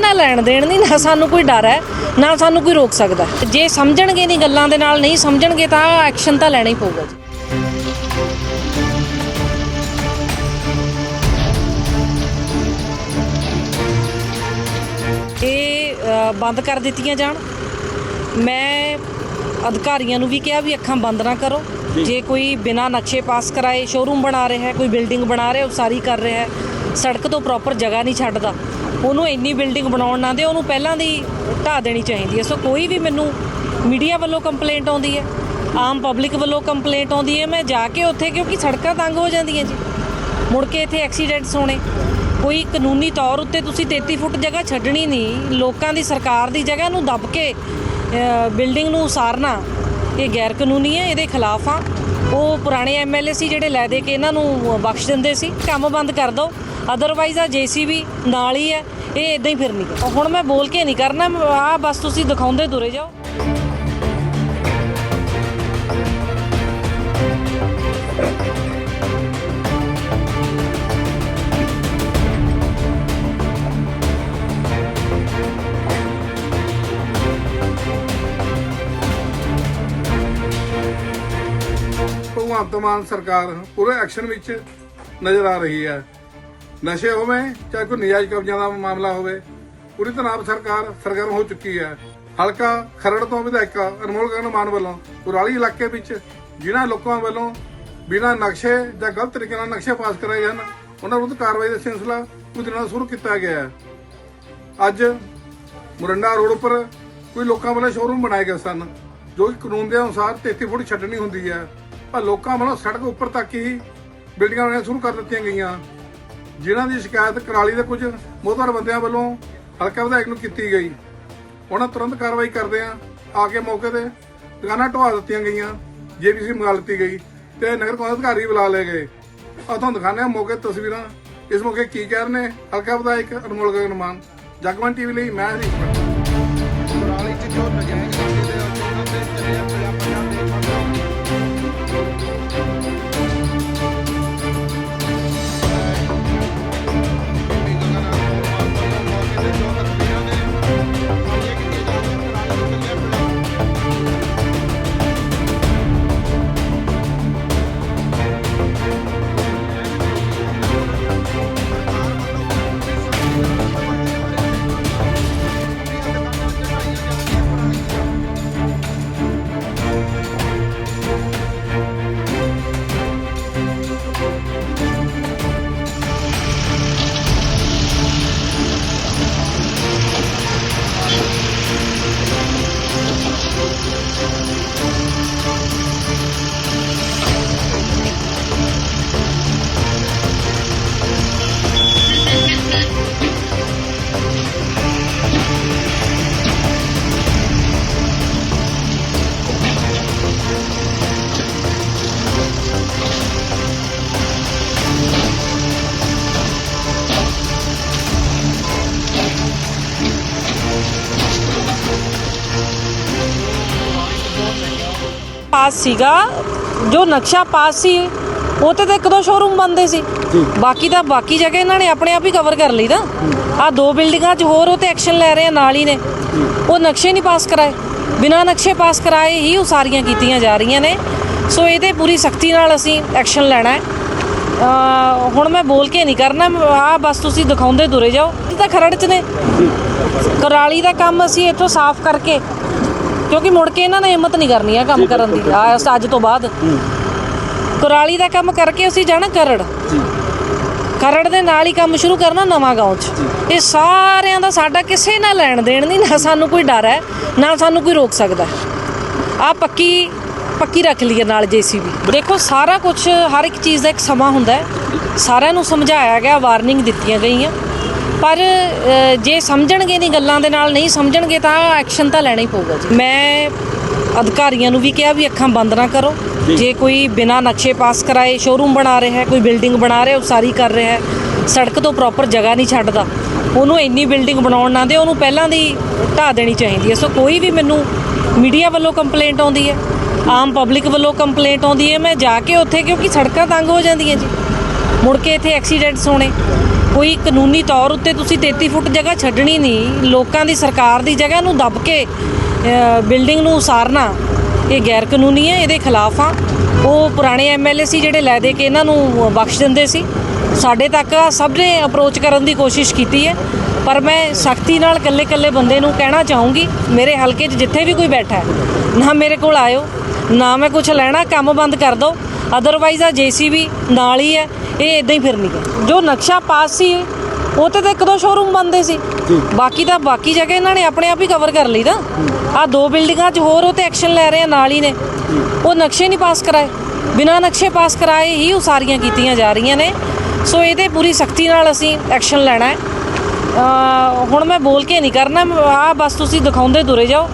ਨਾਲ ਲੈਣ ਦੇਣ ਨਹੀਂ ਨਾ ਸਾਨੂੰ ਕੋਈ ਡਰ ਹੈ ਨਾ ਸਾਨੂੰ ਕੋਈ ਰੋਕ ਸਕਦਾ। ਜੇ ਸਮਝਣਗੇ ਨਹੀਂ ਗੱਲਾਂ ਦੇ ਨਾਲ ਨਹੀਂ ਸਮਝਣਗੇ ਤਾਂ ਐਕਸ਼ਨ ਤਾਂ ਲੈਣਾ ਹੀ ਪਊਗਾ ਜੀ। ਇਹ ਬੰਦ ਕਰ ਦਿੱਤੀਆਂ ਜਾਣ। ਮੈਂ ਅਧਿਕਾਰੀਆਂ ਨੂੰ ਵੀ ਕਿਹਾ ਵੀ ਅੱਖਾਂ ਬੰਦ ਨਾ ਕਰੋ। ਜੇ। ਕੋਈ ਬਿਨਾ ਨਕਸ਼ੇ ਪਾਸ ਕਰਾਏ ਸ਼ੋਰੂਮ ਬਣਾ ਰਿਹਾ ਹੈ ਕੋਈ ਬਿਲਡਿੰਗ ਬਣਾ ਰਿਹਾ ਉਸਾਰੀ ਕਰ ਰਿਹਾ ਹੈ। ਸੜਕ ਤੋਂ ਪ੍ਰੋਪਰ ਜਗ੍ਹਾ ਨਹੀਂ ਛੱਡਦਾ। ਉਹਨੂੰ ਇੰਨੀ ਬਿਲਡਿੰਗ ਬਣਾਉਣ ਨਾ ਦੇ, ਉਹਨੂੰ ਪਹਿਲਾਂ ਦੀ ਢਾਹ ਦੇਣੀ ਚਾਹੀਦੀ ਹੈ। ਸੋ ਕੋਈ ਵੀ ਮੈਨੂੰ ਮੀਡੀਆ ਵੱਲੋਂ ਕੰਪਲੇਂਟ ਆਉਂਦੀ ਹੈ, ਆਮ ਪਬਲਿਕ ਵੱਲੋਂ ਕੰਪਲੇਂਟ ਆਉਂਦੀ ਹੈ, ਮੈਂ ਜਾ ਕੇ ਉੱਥੇ ਕਿਉਂਕਿ ਸੜਕਾਂ ਤੰਗ ਹੋ ਜਾਂਦੀਆਂ ਜੀ। ਮੁੜ ਕੇ ਇੱਥੇ ਐਕਸੀਡੈਂਟਸ ਹੋਣੇ। ਕੋਈ ਕਾਨੂੰਨੀ ਤੌਰ ਉੱਤੇ ਤੁਸੀਂ 33 ਫੁੱਟ ਜਗ੍ਹਾ ਛੱਡਣੀ ਨਹੀਂ, ਲੋਕਾਂ ਦੀ ਸਰਕਾਰ ਦੀ ਜਗ੍ਹਾ ਨੂੰ ਦੱਬ ਕੇ ਬਿਲਡਿੰਗ ਨੂੰ ਉਸਾਰਨਾ, ਇਹ ਗੈਰ ਕਾਨੂੰਨੀ ਹੈ, ਇਹਦੇ ਖਿਲਾਫ ਆ ਉਹ ਪੁਰਾਣੇ ਐਮਐਲਏ ਸੀ ਜਿਹੜੇ ਲੈ ਦੇ ਕੇ ਇਹਨਾਂ ਨੂੰ ਬਖਸ਼ ਦਿੰਦੇ ਸੀ। ਕੰਮ ਬੰਦ ਕਰ ਦਿਓ। ਅਦਰਵਾਈਜ਼ ਆ ਜੀਸੀਬੀ ਨਾਲ ਹੀ ਹੈ, ਇਹ ਇਦਾਂ ਹੀ ਫਿਰਨੀ ਹੈ ਹੁਣ ਮੈਂ ਬੋਲ ਕੇ ਨਹੀਂ ਕਰਨਾ ਆ ਬਸ ਤੁਸੀਂ ਦਿਖਾਉਂਦੇ ਤੁਰੇ ਜਾਓ। ਭਗਵੰਤ ਮਾਨ ਸਰਕਾਰ ਪੂਰੇ ਐਕਸ਼ਨ ਵਿੱਚ ਨਜ਼ਰ ਆ ਰਹੀ ਹੈ। ਨਸ਼ੇ ਹੋਵੇ, ਚਾਹੇ ਕੋਈ ਨਜਾਇਜ਼ ਕਬਜ਼ਿਆਂ ਦਾ ਮਾਮਲਾ ਹੋਵੇ, ਪੂਰੀ ਤਰ੍ਹਾਂ ਸਰਕਾਰ ਸਰਗਰਮ ਹੋ ਚੁੱਕੀ ਹੈ। ਹਲਕਾ ਖਰੜ ਤੋਂ ਵਿਧਾਇਕ ਅਨਮੋਲ ਕਰਨ ਮਾਨ ਵੱਲੋਂ, ਕੁਰਾਲੀ ਇਲਾਕੇ ਵਿੱਚ ਜਿਨ੍ਹਾਂ ਲੋਕਾਂ ਵੱਲੋਂ ਬਿਨਾਂ ਨਕਸ਼ੇ ਜਾਂ ਗਲਤ ਤਰੀਕੇ ਨਾਲ ਨਕਸ਼ੇ ਪਾਸ ਕਰਾਏ ਹਨ ਉਹਨਾਂ ਵਿਰੁੱਧ ਕਾਰਵਾਈ ਦਾ ਸਿਲਸਿਲਾ ਕੁਝ ਦਿਨਾਂ ਤੋਂ ਸ਼ੁਰੂ ਕੀਤਾ ਗਿਆ ਹੈ। ਅੱਜ ਮੁਰੰਡਾ ਰੋਡ ਉੱਪਰ ਕੋਈ ਲੋਕਾਂ ਵੱਲੋਂ ਸ਼ੋਰੂਮ ਬਣਾਏ ਗਏ ਸਨ, ਜੋ ਕਿ ਕਾਨੂੰਨ ਦੇ ਅਨੁਸਾਰ 33 ਫੁੱਟ ਛੱਡਣੀ ਹੁੰਦੀ ਹੈ। ਪਰ ਲੋਕਾਂ ਵੱਲੋਂ ਸੜਕ ਉੱਪਰ ਤੱਕ ਹੀ ਬਿਲਡਿੰਗਾਂ ਬਣਾਉਣੀਆਂ ਸ਼ੁਰੂ ਕਰ ਦਿੱਤੀਆਂ ਗਈਆਂ। ਜਿਨ੍ਹਾਂ ਦੀ ਸ਼ਿਕਾਇਤ ਕਰਾਲੀ ਦੇ ਕੁਝ ਮੋਹਤਰ ਬੰਦਿਆਂ ਵੱਲੋਂ ਹਲਕਾ ਵਿਧਾਇਕ ਨੂੰ ਕੀਤੀ ਗਈ। ਉਹਨਾਂ ਤੁਰੰਤ ਕਾਰਵਾਈ ਕਰਦੇ ਆ। ਆ ਕੇ ਮੌਕੇ ਤੇ ਦੁਕਾਨਾਂ ਢਵਾ ਦਿੱਤੀਆਂ ਗਈਆਂ। ਜੀਬੀਸੀ ਮੰਗਾ ਲਿੱਤੀ ਗਈ ਤੇ ਨਗਰ ਕੌਂਸਲ ਅਧਿਕਾਰੀ ਬੁਲਾ ਲਏ ਗਏ। ਆ ਤੁਹਾਨੂੰ ਦਿਖਾਉਂਦੇ ਆ ਮੌਕੇ ਤਸਵੀਰਾਂ। ਇਸ ਮੌਕੇ ਕੀ ਕਹਿ ਰਹੇ ਨੇ ਹਲਕਾ ਵਿਧਾਇਕ ਅਨਮੋਲ ਗਗਨ ਮਾਨ ਜਗਮਨ ਟੀਵੀ ਲਈ ਮੈਂ ਹਰੀਸ਼ ਕੁਰਾਲੀ ਚ ਜੋ ਨਜਾਇਜ਼ ਕਬਜ਼ੇ ਦੇ ਉਹਨਾਂ ਦੇ ਤੇਰੇ ਪੰਜਾਂ ਦੇ ਪਾਸ ਸੀਗਾ ਜੋ ਨਕਸ਼ਾ ਪਾਸ ਸੀ ਉਹ ਤੇ ਇੱਕ ਦੋ ਸ਼ੋਰੂਮ ਬੰਦੇ ਸੀ। ਬਾਕੀ ਤਾਂ ਬਾਕੀ ਜਗ੍ਹਾ ਇਹਨਾਂ ਨੇ ਆਪਣੇ ਆਪ ਹੀ ਕਵਰ ਕਰ ਲਈ ਨਾ। ਆ ਦੋ ਬਿਲਡਿੰਗਾਂ 'ਚ ਹੋਰ ਉਹ ਤੇ ਐਕਸ਼ਨ ਲੈ ਰਹੇ ਆ ਨਾਲ ਹੀ ਨੇ। ਉਹ ਨਕਸ਼ੇ ਨਹੀਂ ਪਾਸ ਕਰਾਏ। ਬਿਨਾਂ ਨਕਸ਼ੇ ਪਾਸ ਕਰਾਏ ਹੀ ਉਸਾਰੀਆਂ ਕੀਤੀਆਂ ਜਾ ਰਹੀਆਂ ਨੇ। ਸੋ ਇਹਦੇ ਪੂਰੀ ਸਖਤੀ ਨਾਲ ਅਸੀਂ ਐਕਸ਼ਨ ਲੈਣਾ ਹੈ। ਹੁਣ ਮੈਂ ਬੋਲ ਕੇ ਨਹੀਂ ਕਰਨਾ ਆ ਬਸ ਤੁਸੀਂ ਦਿਖਾਉਂਦੇ ਤੁਰੇ ਜਾਓ। ਇਹ ਤਾਂ ਖਰੜ 'ਚ ਨੇ। ਕਰਾਲੀ ਦਾ ਕੰਮ ਅਸੀਂ ਇੱਥੋਂ ਸਾਫ਼ ਕਰਕੇ ਕਿਉਂਕਿ ਮੁੜ ਕੇ ਇਹਨਾਂ ਨੇ ਹਿੰਮਤ ਨਹੀਂ ਕਰਨੀ ਹੈ ਕੰਮ ਕਰਨ ਦੀ। ਆ ਅੱਜ ਤੋਂ ਬਾਅਦ। ਕੁਰਾਲੀ ਦਾ ਕੰਮ ਕਰਕੇ ਅਸੀਂ ਜਾਣਾ ਕਰੜ। ਕਰੜ ਦੇ ਨਾਲ ਹੀ ਕੰਮ ਸ਼ੁਰੂ ਕਰਨਾ ਨਵਾਂ ਗਾਉਂ 'ਚ। ਇਹ ਸਾਰਿਆਂ ਦਾ ਸਾਡਾ ਕਿਸੇ ਨਾਲ ਲੈਣ ਦੇਣ ਨਹੀਂ ਨਾ ਸਾਨੂੰ ਕੋਈ ਡਰ ਹੈ ਨਾ ਸਾਨੂੰ ਕੋਈ ਰੋਕ ਸਕਦਾ ਆ ਪੱਕੀ ਪੱਕੀ ਰੱਖ ਲਈਏ ਨਾਲ ਜੀਸੀਬੀ। ਦੇਖੋ ਸਾਰਾ ਕੁਝ ਹਰ ਇੱਕ ਚੀਜ਼ ਦਾ ਇੱਕ ਸਮਾਂ ਹੁੰਦਾ ਹੈ। ਸਾਰਿਆਂ ਨੂੰ ਸਮਝਾਇਆ ਗਿਆ ਵਾਰਨਿੰਗ ਦਿੱਤੀਆਂ ਗਈਆਂ। ਪਰ ਜੇ ਸਮਝਣਗੇ ਨਹੀਂ ਗੱਲਾਂ ਦੇ ਨਾਲ ਨਹੀਂ ਸਮਝਣਗੇ ਤਾਂ ਐਕਸ਼ਨ ਤਾਂ ਲੈਣਾ ਹੀ ਪਊਗਾ ਜੀ। ਮੈਂ ਅਧਿਕਾਰੀਆਂ ਨੂੰ ਵੀ ਕਿਹਾ ਵੀ ਅੱਖਾਂ ਬੰਦ ਨਾ ਕਰੋ। ਜੇ। ਕੋਈ ਬਿਨਾ ਨਕਸ਼ੇ ਪਾਸ ਕਰਾਏ ਸ਼ੋਰੂਮ ਬਣਾ ਰਿਹਾ ਹੈ ਕੋਈ ਬਿਲਡਿੰਗ ਬਣਾ ਰਿਹਾ ਉਸਾਰੀ ਕਰ ਰਿਹਾ ਹੈ ਸੜਕ ਤੋਂ ਪ੍ਰੋਪਰ ਜਗ੍ਹਾ ਨਹੀਂ ਛੱਡਦਾ ਉਹਨੂੰ ਇੰਨੀ ਬਿਲਡਿੰਗ ਬਣਾਉਣ ਨਾ ਦੇ ਉਹਨੂੰ ਪਹਿਲਾਂ ਦੀ ਢਾਹ ਦੇਣੀ ਚਾਹੀਦੀ ਹੈ। ਸੋ ਕੋਈ ਵੀ ਮੈਨੂੰ ਮੀਡੀਆ ਵੱਲੋਂ ਕੰਪਲੇਂਟ ਆਉਂਦੀ ਹੈ ਆਮ ਪਬਲਿਕ ਵੱਲੋਂ ਕੰਪਲੇਂਟ ਆਉਂਦੀ ਹੈ ਮੈਂ ਜਾ ਕੇ ਉੱਥੇ ਕਿਉਂਕਿ ਸੜਕਾਂ ਤੰਗ ਹੋ ਜਾਂਦੀਆਂ ਜੀ। ਮੁੜ ਕੇ ਇੱਥੇ ਐਕਸੀਡੈਂਟਸ ਹੋਣੇ। ਕੋਈ ਕਾਨੂੰਨੀ ਤੌਰ ਉੱਤੇ ਤੁਸੀਂ 33 ਫੁੱਟ ਜਗ੍ਹਾ ਛੱਡਣੀ ਨਹੀਂ, ਲੋਕਾਂ ਦੀ ਸਰਕਾਰ ਦੀ ਜਗ੍ਹਾ ਨੂੰ ਦੱਬ ਕੇ ਬਿਲਡਿੰਗ ਨੂੰ ਉਸਾਰਨਾ, ਇਹ ਗੈਰ ਕਾਨੂੰਨੀ ਹੈ, ਇਹਦੇ ਖਿਲਾਫ ਆ ਉਹ ਪੁਰਾਣੇ ਐਮਐਲਏ ਸੀ ਜਿਹੜੇ ਲੈ ਦੇ ਕੇ ਇਹਨਾਂ ਨੂੰ ਬਖਸ਼ ਦਿੰਦੇ ਸੀ। ਸਾਡੇ ਤੱਕ ਸਭ ਨੇ ਅਪਰੋਚ ਕਰਨ ਦੀ ਕੋਸ਼ਿਸ਼ ਕੀਤੀ ਹੈ। ਪਰ ਮੈਂ ਸਖਤੀ ਨਾਲ ਇਕੱਲੇ-ਇਕੱਲੇ ਬੰਦੇ ਨੂੰ ਕਹਿਣਾ ਚਾਹੂੰਗੀ, ਮੇਰੇ ਹਲਕੇ 'ਚ ਜਿੱਥੇ ਵੀ ਕੋਈ ਬੈਠਾ ਹੈ, ਨਾ ਮੇਰੇ ਕੋਲ ਆਇਓ, ਨਾ ਮੈਂ ਕੁਝ ਲੈਣਾ, ਕੰਮ ਬੰਦ ਕਰ ਦਿਓ। ਅਦਰਵਾਈਜ਼ ਆ ਜੀਸੀਬੀ ਨਾਲ ਹੀ ਹੈ। ਇਹ ਇਦਾਂ ਹੀ ਫਿਰਨੀ ਹੈ। ਜੋ ਨਕਸ਼ਾ ਪਾਸ ਸੀ ਉਹ ਤੇ ਤਾਂ ਇੱਕ ਦੋ ਸ਼ੋਰੂਮ ਬੰਦੇ ਸੀ। ਬਾਕੀ ਤਾਂ ਬਾਕੀ ਜਗ੍ਹਾ ਇਹਨਾਂ ਨੇ ਆਪਣੇ ਆਪ ਹੀ ਕਵਰ ਕਰ ਲਈ ਨਾ। ਆ ਦੋ ਬਿਲਡਿੰਗਾਂ 'ਚ ਹੋਰ ਉਹ ਤੇ ਐਕਸ਼ਨ ਲੈ ਰਹੇ ਆ ਨਾਲ ਹੀ ਨੇ। ਉਹ ਨਕਸ਼ੇ ਨਹੀਂ ਪਾਸ ਕਰਾਏ। ਬਿਨਾਂ ਨਕਸ਼ੇ ਪਾਸ ਕਰਾਏ ਹੀ ਉਸਾਰੀਆਂ ਕੀਤੀਆਂ ਜਾ ਰਹੀਆਂ ਨੇ। ਸੋ ਇਹਦੇ ਪੂਰੀ ਸਖਤੀ ਨਾਲ ਅਸੀਂ ਐਕਸ਼ਨ ਲੈਣਾ ਹੈ। ਹੁਣ ਮੈਂ ਬੋਲ ਕੇ ਨਹੀਂ ਕਰਨਾ। ਆ ਬਸ ਤੁਸੀਂ ਦਿਖਾਉਂਦੇ ਤੁਰੇ ਜਾਓ।